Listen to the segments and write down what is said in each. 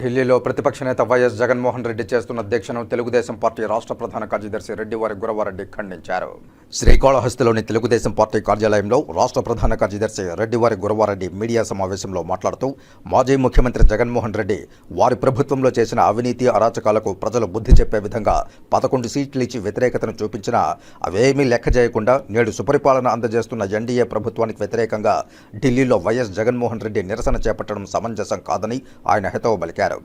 ఢిల్లీలో ప్రతిపక్ష నేత వైఎస్ జగన్మోహన్ రెడ్డి చేస్తున్న దీక్షను తెలుగుదేశం పార్టీ రాష్ట్ర ప్రధాన కార్యదర్శి రెడ్డివారి గురవారెడ్డి ఖండించారు. శ్రీకాళహస్తిలోని తెలుగుదేశం పార్టీ కార్యాలయంలో రాష్ట్ర ప్రధాన కార్యదర్శి రెడ్డివారి గురవారెడ్డి మీడియా సమావేశంలో మాట్లాడుతూ మాజీ ముఖ్యమంత్రి జగన్మోహన్ రెడ్డి వారి ప్రభుత్వంలో చేసిన అవినీతి అరాచకాలకు ప్రజలు బుద్ధి చెప్పే విధంగా పదకొండు సీట్లు ఇచ్చి వ్యతిరేకతను చూపించినా అవేమీ లెక్క చేయకుండా నేడు సుపరిపాలన అందజేస్తున్న ఎన్డీఏ ప్రభుత్వానికి వ్యతిరేకంగా ఢిల్లీలో వైఎస్ జగన్మోహన్ రెడ్డి నిరసన చేపట్టడం సమంజసం కాదని ఆయన హితవు పలికారు.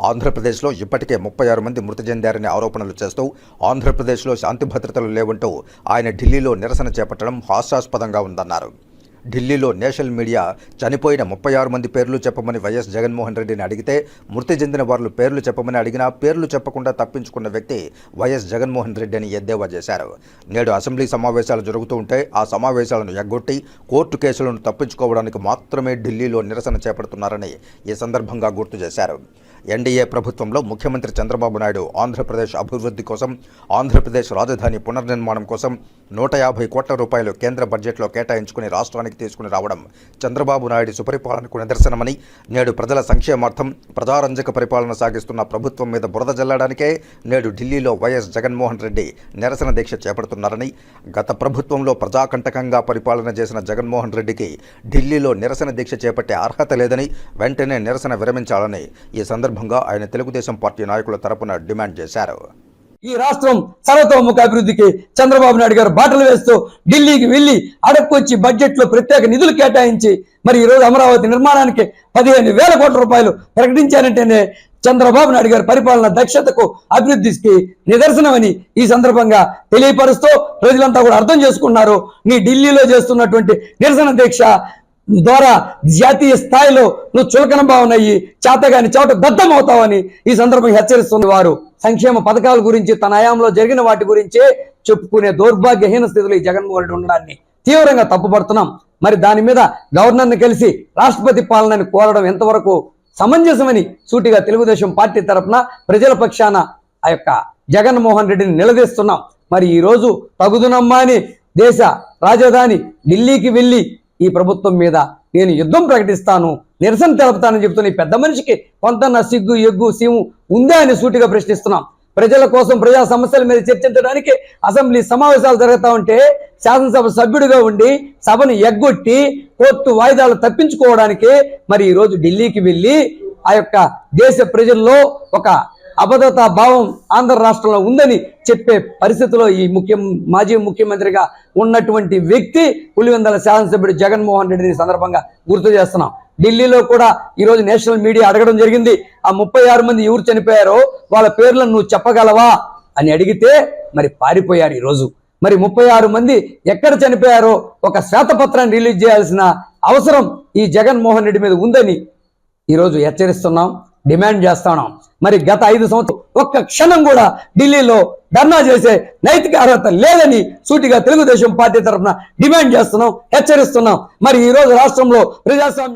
ఆంధ్రప్రదేశ్లో ఇప్పటికే ముప్పై ఆరు మంది మృతి చెందారని ఆరోపణలు చేస్తూ ఆంధ్రప్రదేశ్లో శాంతి భద్రతలు లేవంటూ ఆయన ఢిల్లీలో నిరసన చేపట్టడం హాస్యాస్పదంగా ఉందన్నారు. ఢిల్లీలో నేషనల్ మీడియా చనిపోయిన ముప్పై ఆరు మంది పేర్లు చెప్పమని వైఎస్ జగన్మోహన్ రెడ్డిని అడిగితే మృతి చెందిన వారు పేర్లు చెప్పమని అడిగినా పేర్లు చెప్పకుండా తప్పించుకున్న వ్యక్తి వైఎస్ జగన్మోహన్ రెడ్డి అని ఎద్దేవా చేశారు. నేడు అసెంబ్లీ సమావేశాలు జరుగుతూ ఉంటే ఆ సమావేశాలను ఎగ్గొట్టి కోర్టు కేసులను తప్పించుకోవడానికి మాత్రమే ఢిల్లీలో నిరసన చేపడుతున్నారని ఈ సందర్భంగా గుర్తు చేశారు. ఎన్డీఏ ప్రభుత్వంలో ముఖ్యమంత్రి చంద్రబాబు నాయుడు ఆంధ్రప్రదేశ్ అభివృద్ధి కోసం ఆంధ్రప్రదేశ్ రాజధాని పునర్నిర్మాణం కోసం నూట యాభై కోట్ల రూపాయలు కేంద్ర బడ్జెట్లో కేటాయించుకుని రాష్ట్రానికి తీసుకుని రావడం చంద్రబాబు నాయుడు సుపరిపాలనకు నిదర్శనమని నేడు ప్రజల సంక్షేమార్థం ప్రజారంజక పరిపాలన సాగిస్తున్న ప్రభుత్వం మీద బురద జల్లడానికే నేడు ఢిల్లీలో వైఎస్ జగన్మోహన్ రెడ్డి నిరసన దీక్ష చేపడుతున్నారని గత ప్రభుత్వంలో ప్రజాకంటకంగా పరిపాలన చేసిన జగన్మోహన్ రెడ్డికి ఢిల్లీలో నిరసన దీక్ష చేపట్టే అర్హత లేదని వెంటనే నిరసన విరమించాలని ఈ సందర్భంగా ఆయన తెలుగుదేశం పార్టీ నాయకుల తరపున డిమాండ్ చేశారు. ఈ రాష్ట్రం సర్వతోముఖ అభివృద్ధికి చంద్రబాబు నాయుడు గారు బాటలు వేస్తూ ఢిల్లీకి వెళ్ళి అడక్కొచ్చి బడ్జెట్లో ప్రత్యేక నిధులు కేటాయించి మరి ఈ రోజు అమరావతి నిర్మాణానికి పదిహేను వేల కోట్ల రూపాయలు ప్రకటించారంటేనే చంద్రబాబు నాయుడు గారి పరిపాలన దక్షతకు అభివృద్ధికి నిదర్శనమని ఈ సందర్భంగా తెలియపరుస్తూ ప్రజలంతా కూడా అర్థం చేసుకున్నారు. నీ ఢిల్లీలో చేస్తున్నటువంటి నిరసన దీక్ష ద్వారా జాతీయ స్థాయిలో నువ్వు చులకన భావనయ్యి చేతగాని చోట బద్దమవుతావని ఈ సందర్భంగా హెచ్చరిస్తున్న వారు. సంక్షేమ పథకాల గురించి తన హయాంలో జరిగిన వాటి గురించే చెప్పుకునే దౌర్భాగ్యహీన స్థితిలో ఈ జగన్మోహన్ రెడ్డి ఉండడాన్ని తీవ్రంగా తప్పుపడుతున్నాం. మరి దాని మీద గవర్నర్ని కలిసి రాష్ట్రపతి పాలనని కోరడం ఎంతవరకు సమంజసమని సూటిగా తెలుగుదేశం పార్టీ తరఫున ప్రజల పక్షాన ఆ యొక్క జగన్మోహన్ రెడ్డిని నిలదీస్తున్నాం. మరి ఈ రోజు తగుదునమ్మా అని దేశ రాజధాని ఢిల్లీకి వెళ్ళి ఈ ప్రభుత్వం మీద నేను యుద్ధం ప్రకటిస్తాను నిరసన తెలుపుతానని చెప్తున్న ఈ పెద్ద మనిషికి కొంత సిగ్గు ఎగ్గు సీము ఉందా అని సూటిగా ప్రశ్నిస్తున్నాం. ప్రజల కోసం ప్రజా సమస్యల మీద చర్చించడానికి అసెంబ్లీ సమావేశాలు జరుగుతూ ఉంటే శాసనసభ సభ్యుడిగా ఉండి సభను ఎగ్గొట్టి కోర్టు వాయిదాలు తప్పించుకోవడానికి మరి ఈ రోజు ఢిల్లీకి వెళ్ళి ఆ యొక్క దేశ ప్రజల్లో ఒక అభద్రతా భావం ఆంధ్ర రాష్ట్రంలో ఉందని చెప్పే పరిస్థితిలో ఈ ముఖ్య మాజీ ముఖ్యమంత్రిగా ఉన్నటువంటి వ్యక్తి పులివెందల శాసనసభ్యుడు జగన్మోహన్ రెడ్డిని సందర్భంగా గుర్తు చేస్తున్నాం. ఢిల్లీలో కూడా ఈరోజు నేషనల్ మీడియా అడగడం జరిగింది. ఆ ముప్పై ఆరు మంది ఎవరు చనిపోయారో వాళ్ళ పేర్లను నువ్వు చెప్పగలవా అని అడిగితే మరి పారిపోయారు ఈరోజు. మరి ముప్పై ఆరు మంది ఎక్కడ చనిపోయారో ఒక శ్వేతపత్రాన్ని రిలీజ్ చేయాల్సిన అవసరం ఈ జగన్మోహన్ రెడ్డి మీద ఉందని ఈరోజు హెచ్చరిస్తున్నాం. డిమాండ్ చేస్తున్నాం మరి గత ఐదు సంవత్సరం ఒక్క క్షణం కూడా ఢిల్లీలో ధర్నా చేసే నైతిక అర్హత లేదని సూటిగా తెలుగుదేశం పార్టీ తరఫున డిమాండ్ చేస్తున్నాం హెచ్చరిస్తున్నాం. మరి ఈ రోజు రాష్ట్రంలో ప్రజాస్వామ్యం